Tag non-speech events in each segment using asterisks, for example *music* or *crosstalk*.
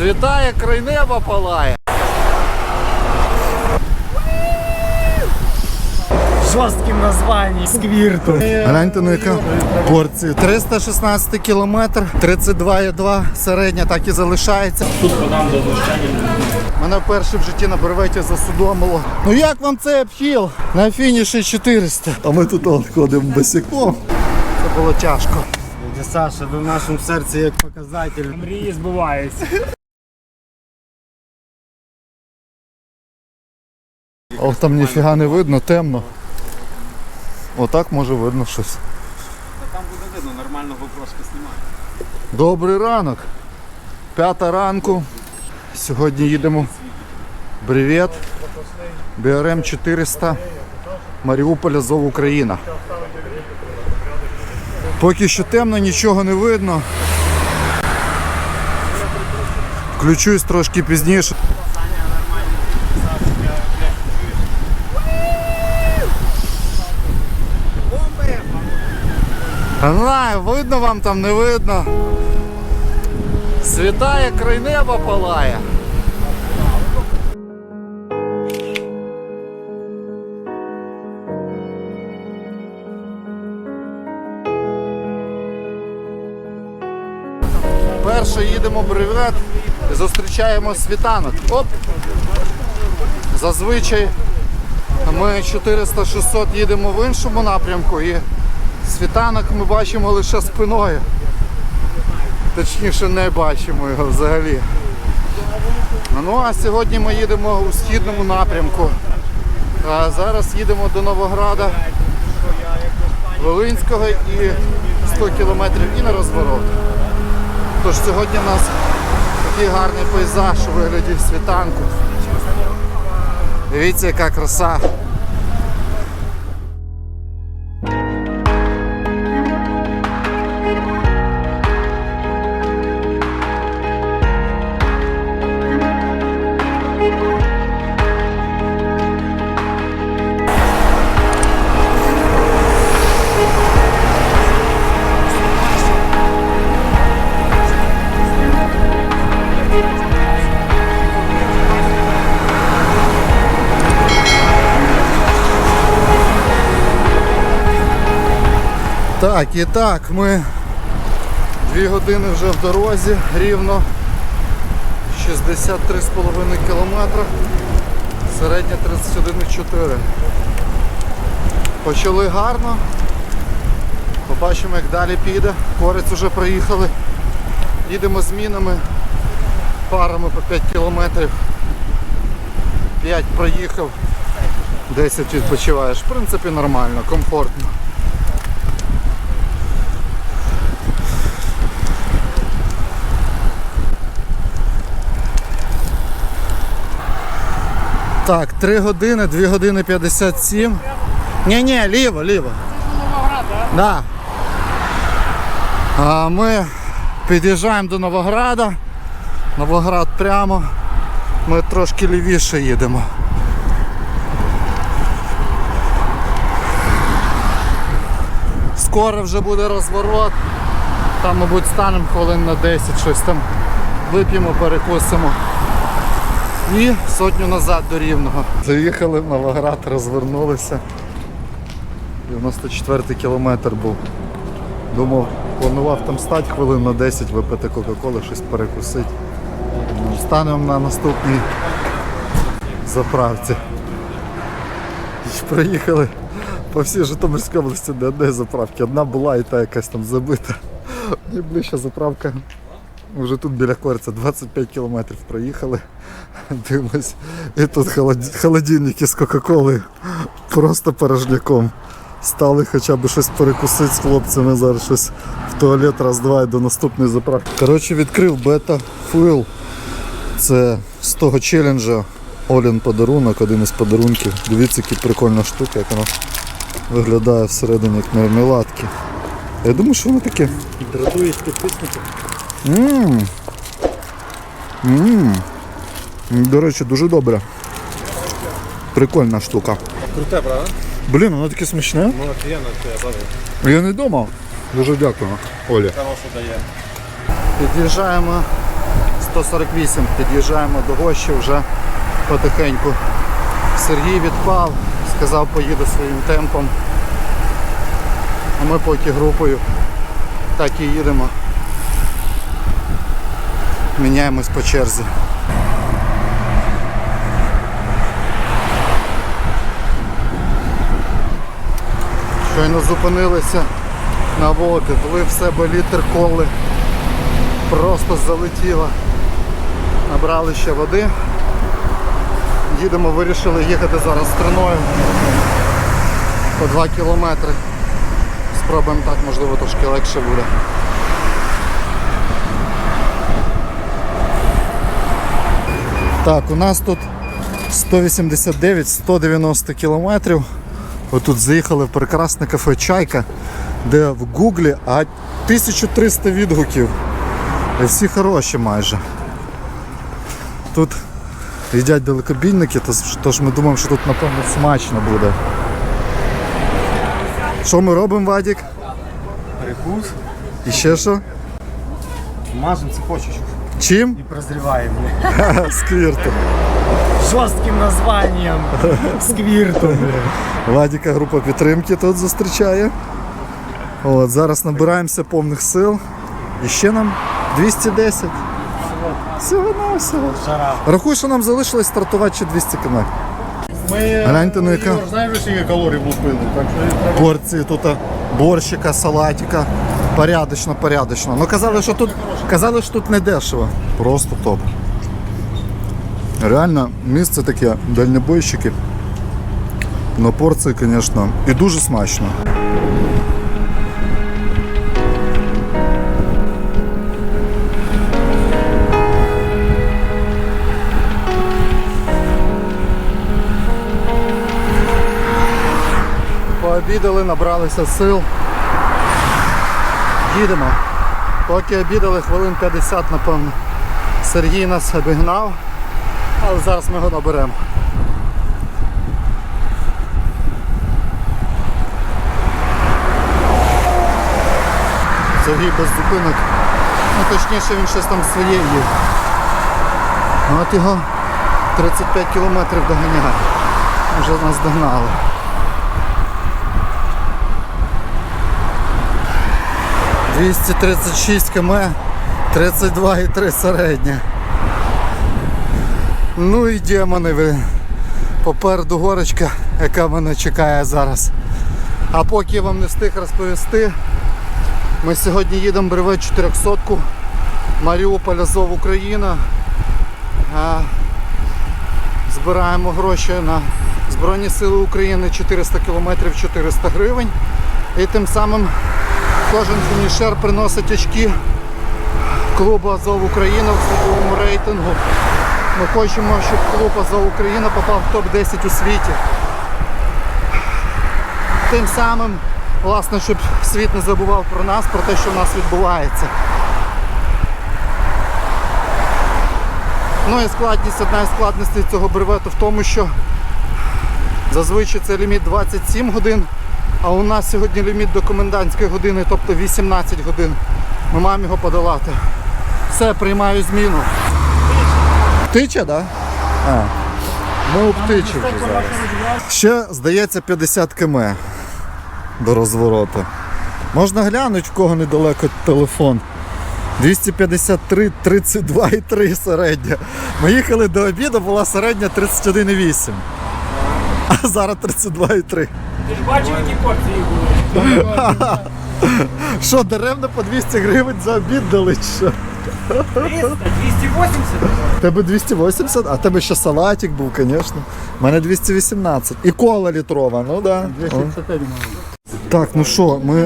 Світає, край неба палає. жорстким названням сквірту. Гляньте на яка порція. 316 кілометр, 32,2 середня, так і залишається. Тут подам до знущання. Мене вперше в житті на бреветі засудомило. Ну як вам цей обхіл? На фініші 400. А ми тут от ходимо босиком. Це було тяжко. Саша, ви в нашому серці як показатель. Мрії збуваються. Ох, там ніфіга не видно, темно. Отак може видно щось. Там буде видно, нормально вопроска знімає. Добрий ранок. П'ята ранку. Сьогодні їдемо. Бревет. БРМ 400. Маріуполь, Азов, Україна. Поки що темно, нічого не видно. Включусь трошки пізніше. Не знаю, видно вам там, не видно. Світає, край неба палає. Перше їдемо бревет і зустрічаємо світанок. Оп! Зазвичай ми 400-600 їдемо в іншому напрямку і світанок ми бачимо лише спиною. Точніше не бачимо його взагалі. Ну а сьогодні ми їдемо у східному напрямку. А зараз їдемо до Новограда Волинського і 100 кілометрів і на розворот. Тож сьогодні у нас такий гарний пейзаж у вигляді світанку. Дивіться, яка краса. Так, і так, ми дві години вже в дорозі, рівно 63,5 кілометра, середня 31,4. Почали гарно. Побачимо, як далі піде. Корець вже проїхали. Їдемо змінами, парами по 5 кілометрів. 5 проїхав, 10 відпочиваєш. В принципі, нормально, комфортно. Так, 3 години, 2 години 57. Ні, ні, ліво, ліво. Да. А ми під'їжджаємо до Новограда. Новоград прямо. Ми трошки лівіше їдемо. Скоро вже буде розворот. Там, мабуть, станемо хвилин на 10, щось там вип'ємо, перекусимо. І сотню назад до Рівного. Заїхали в Новоград, розвернулися. 94 кілометр був. Думав, планував там стати хвилин на 10, випити Кока-Коли, щось перекусити. Станемо на наступній заправці. І приїхали по всій Житомирській області до одної заправки. Одна була і та якась там забита. Найближча заправка вже тут біля Корця 25 кілометрів проїхали. Дивимось. І тут холод- холодильники з Кока-Коли просто порожняком. Стали хоча б щось перекусити з хлопцями, зараз щось в туалет раз-два і до наступної заправки. Коротше, відкрив бета фуел. Це з того челенджа Олін подарунок, один із подарунків. Дивіться, яка прикольна штука, як вона виглядає всередині як мармеладки. Я думаю, що воно таке. Дратують підписників. Ммм. Ммм. До речі, дуже добре. Прикольна штука. Круте, правда? Блін, воно таке смачне. Ну, офігенно, це бачу. Я не думав. Дуже дякую, Олі. Під'їжджаємо 148. Під'їжджаємо до гощі вже потихеньку. Сергій відпав, сказав, поїду своїм темпом. А ми поки групою так і їдемо. Міняємось по черзі. Щойно зупинилися на води, влив в себе літр коли. Просто залетіло. Набрали ще води. Їдемо, вирішили їхати зараз струною по 2 кілометри. Спробуємо так, можливо, трошки легше буде. Так, у нас тут 189-190 кілометрів. Отут заїхали в прекрасне кафе Чайка, де в Гуглі а 1300 відгуків. І всі хороші майже. Тут їдять далекобійники, тож- ми думаємо, що тут напевно смачно буде. Що ми робимо, Вадік? Перекус. І ще що? Мажем цепочечку. Чим? И прозреваем. *laughs* Сквіртом. Жестким названием. *laughs* Сквиртом. Вадіка група підтримки тут зустрічає. От, зараз набираємося повних сил. І ще нам 210. Всього на всього. Жара. Рахуй, що нам залишилось стартувати ще 200 км. Ми Гляньте, ну яка знаєш, скільки калорій влупили, так що треба. тут борщика, салатика. Порядочно, порядочно. Ну казали, що тут казали, що тут не дешево. Просто топ. Реально, місце таке, дальнобойщики. На порції, звісно, і дуже смачно. Пообідали, набралися сил. Їдемо. Поки обідали хвилин 50, напевно. Сергій нас обігнав, але зараз ми його наберемо. Сергій без зупинок. Ну точніше він щось там своє їв. От його 35 кілометрів доганяє. Вже нас догнали. – 236 км, 32,3 середня. Ну і демони ви. Попереду горочка, яка мене чекає зараз. А поки я вам не встиг розповісти, ми сьогодні їдемо брево 400 Маріуполь, Азов, Україна. Збираємо гроші на Збройні Сили України 400 кілометрів 400 гривень. І тим самим кожен фінішер приносить очки клубу Азов Україна в світовому рейтингу. Ми хочемо, щоб клуб Азов Україна попав в топ-10 у світі. Тим самим, власне, щоб світ не забував про нас, про те, що в нас відбувається. Ну і складність, одна із складностей цього бревету в тому, що зазвичай це ліміт 27 годин, а у нас сьогодні ліміт до комендантської години, тобто 18 годин. Ми маємо його подолати. Все, приймаю зміну. Птича, так? Да? А. Ми у птичі зараз. Ще, здається, 50 км до розвороту. Можна глянути, в кого недалеко телефон. 253, 32 і 3 середня. Ми їхали до обіду, була середня 31,8. А зараз 32,3. Ти ж бачив, які порції були? Що, даремно по 200 гривень за обід дали? чи Що? 280? Тебе 280, а тебе ще салатик був, звісно. У мене 218. І кола літрова, ну да. Так, ну що, ми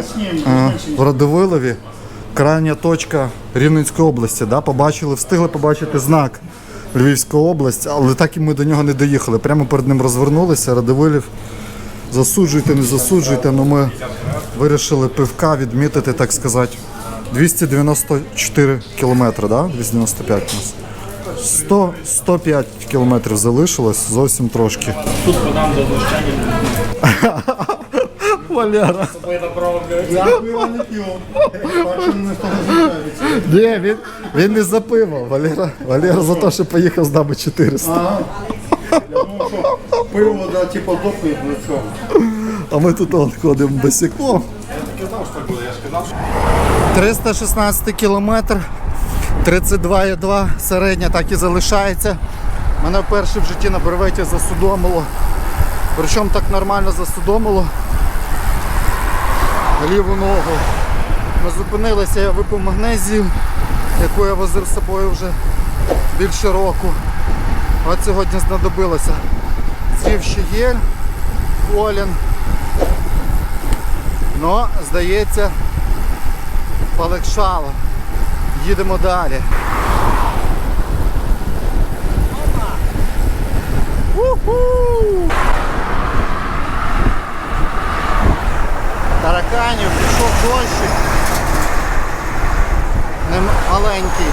е, в Радивилові, крайня точка Рівненської області, да, побачили, встигли побачити знак Львівська область, але так і ми до нього не доїхали. Прямо перед ним розвернулися, Радивилів. Засуджуйте, не засуджуйте, але ми вирішили пивка відмітити, так сказати, 294 кілометри, да? 295 у нас. 100, 105 кілометрів залишилось, зовсім трошки. Тут подам до знущання. Валера. Ні, він, він не за пиво. Валера, Валера за те, що поїхав з нами 400. *laughs* Я пиво, да, типу, допив, ну що. А ми тут он ходимо босиком. 316 кілометр, 32,2 середня так і залишається. Мене вперше в житті на бреветі засудомило. Причому так нормально засудомило. Ліву ногу. Ми зупинилися, я випив магнезію, яку я возив з собою вже більше року. От сьогодні знадобилося. Ще Олін. Ну, здається, полегшало. Їдемо далі. Тараканів, пішов дощик. Не маленький.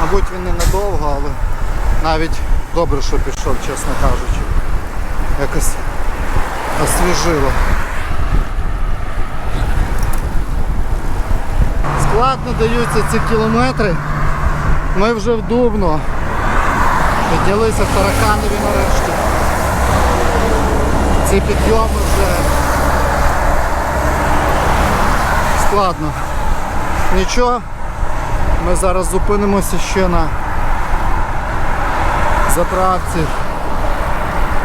Мабуть, він ненадовго, але навіть добре, що пішов, чесно кажучи. Якось освіжило. Складно даються ці кілометри. Ми вже в Дубно. Піднялися Тараканові нарешті. Ці підйоми вже складно. Нічого, ми зараз зупинимося ще на заправці.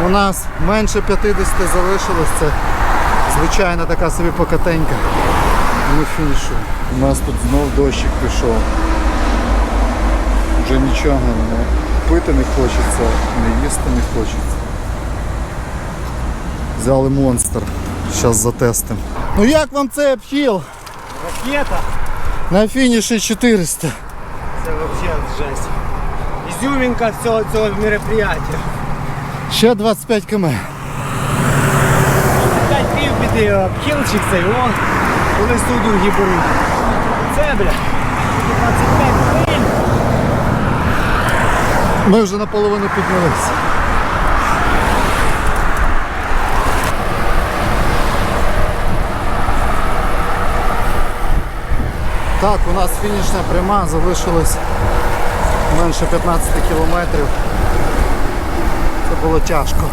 У нас менше 50 залишилось, це звичайна така собі покатенька. Ми фінішуємо. У нас тут знов дощик пішов. Вже нічого не пити не хочеться, не їсти не хочеться. Взяли монстр. Зараз затестимо. Ну як вам цей обхіл? Ракета. На фініші 400. Це взагалі жесть. Ізюмінка всього цього мероприятия. Ще 25 км. П'ять пів піди обхилчик цей, о, коли судуги беруть. Це, бля, 25 хвилин. Ми вже наполовину піднялися. Так, у нас фінішна пряма, залишилось менше 15 кілометрів. Це було тяжко.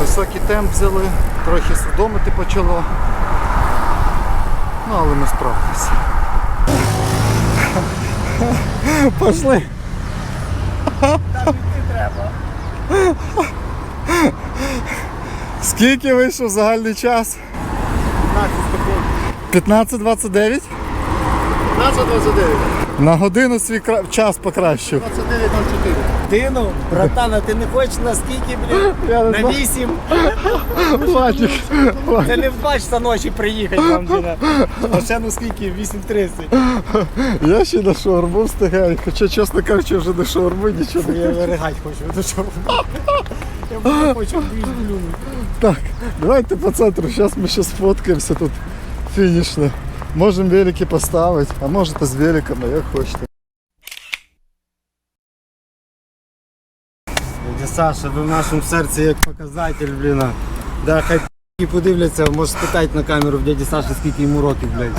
Високий темп взяли, трохи судомити почало. Ну, але ми справилися. Пошли. Скільки вийшов загальний час? 15.29? 15-29. На годину свій кра- час покращив. 29.04. Дину, братана, ти не хочеш на скільки, блін? На знаю. 8. Владик, Це не в 2 ночі приїхати вам, *laughs* блін. А ще ну скільки? 8.30. я ще на шаурму встигаю, хоча, чесно кажучи, вже на шаурми нічого Я виригать хочу. Ну що? Я хочу *laughs* більш блюнути. Так, давайте по центру, зараз ми ще сфоткаємося тут фінішно. Можемо велики поставити, а можете з великами, як хочете. Дядя Саша, ви в нашому серці як показатель, блін. Да, хай и подивляться, може спитати на камеру в дяді Саші, скільки йому років, блядь.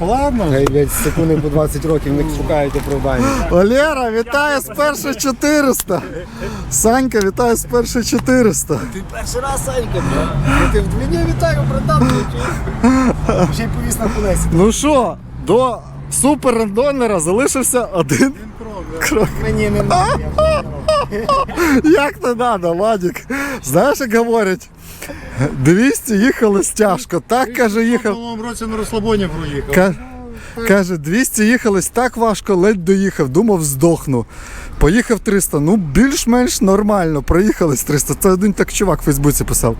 Ладно. Хай, блядь, секунди по 20 років не шукають оправдання. Валера, вітаю з першої 400. Санька, вітаю з першої 400. Ти перший раз, Санька, блядь. Ну ти в мене вітаю, братан, блядь. Ще й повіс на кулесі. Ну що, до супер рандонера залишився один крок. Мені *laughs* не надо. Як не треба, Владик? Знаєш, як говорять? 200 їхали тяжко. Так каже, їхав. минулому році на розслабоні проїхав. Ка- Каже, 200 їхались так важко, ледь доїхав, думав, здохну. Поїхав 300, ну більш-менш нормально, проїхались 300. Це один так чувак в Фейсбуці писав.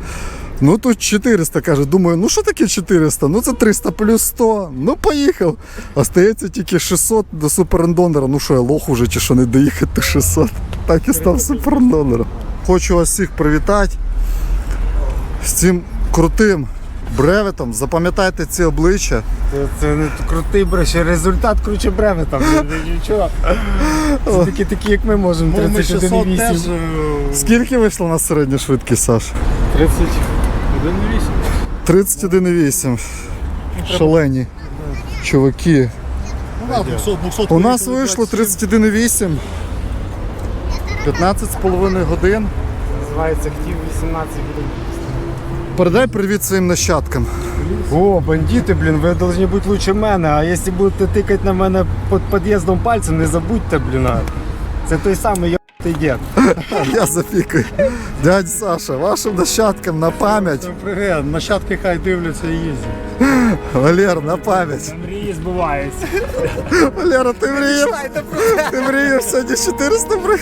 Ну тут 400, каже, думаю, ну що таке 400? Ну це 300 плюс 100. Ну поїхав. Остається тільки 600 до суперендонера. Ну що я лох уже чи що не доїхати до 600. Так і став суперендонером. Хочу вас всіх привітати з цим крутим бреветом. Запам'ятайте ці обличчя. Це, це не крутий бре, результат круче бреме *laughs* там. Нічого. Це такі, такі, як ми можемо. Ну, ми 600 теж 31,8. е, Скільки вийшло на середню швидкість, Саш? 30. 31,8. Шалені. Чуваки. Ну, да, 200, 200 У нас вийшло 31,8. 15,5 годин. Називається «Ктів 18 годин». Передай привіт своїм нащадкам. О, бандити, блін, ви повинні бути лучше мене, а якщо будете тикати на мене під під'їздом пальцем, не забудьте, блін. а. Це той самий йобаний дід. *laughs* Я запікаю. Дядь Саша, вашим нащадкам на пам'ять. Привіт, нащадки хай дивляться і їздять. Валер, на пам'ять. Мрії збуваються. Валера, ти мріяв? Ти мріяв сьогодні 400 бриг?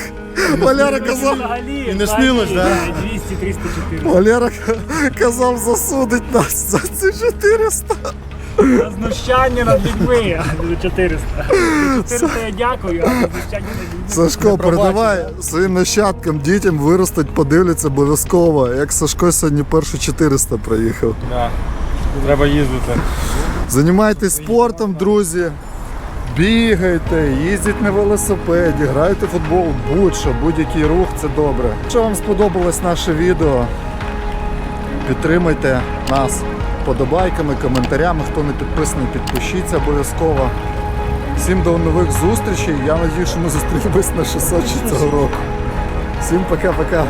Валера казав, Взагалі, І не снилось, да? 200, 300, 400. Валера казав засудить нас за ці 400. Знущання над людьми за 400. 400 *laughs* я дякую, а за знущання над людьми. Сашко, передавай своїм нащадкам, дітям виростуть, подивляться обов'язково, як Сашко сьогодні перші 400 проїхав. Треба їздити. Займайтесь спортом, друзі. Бігайте, їздіть на велосипеді, грайте в футбол, будь-що, будь-який рух це добре. Якщо вам сподобалось наше відео, підтримайте нас подобайками, коментарями. Хто не підписаний, підпишіться обов'язково. Всім до нових зустрічей. Я надію, що ми зустрінемось на 600 цього року. Всім пока-пока.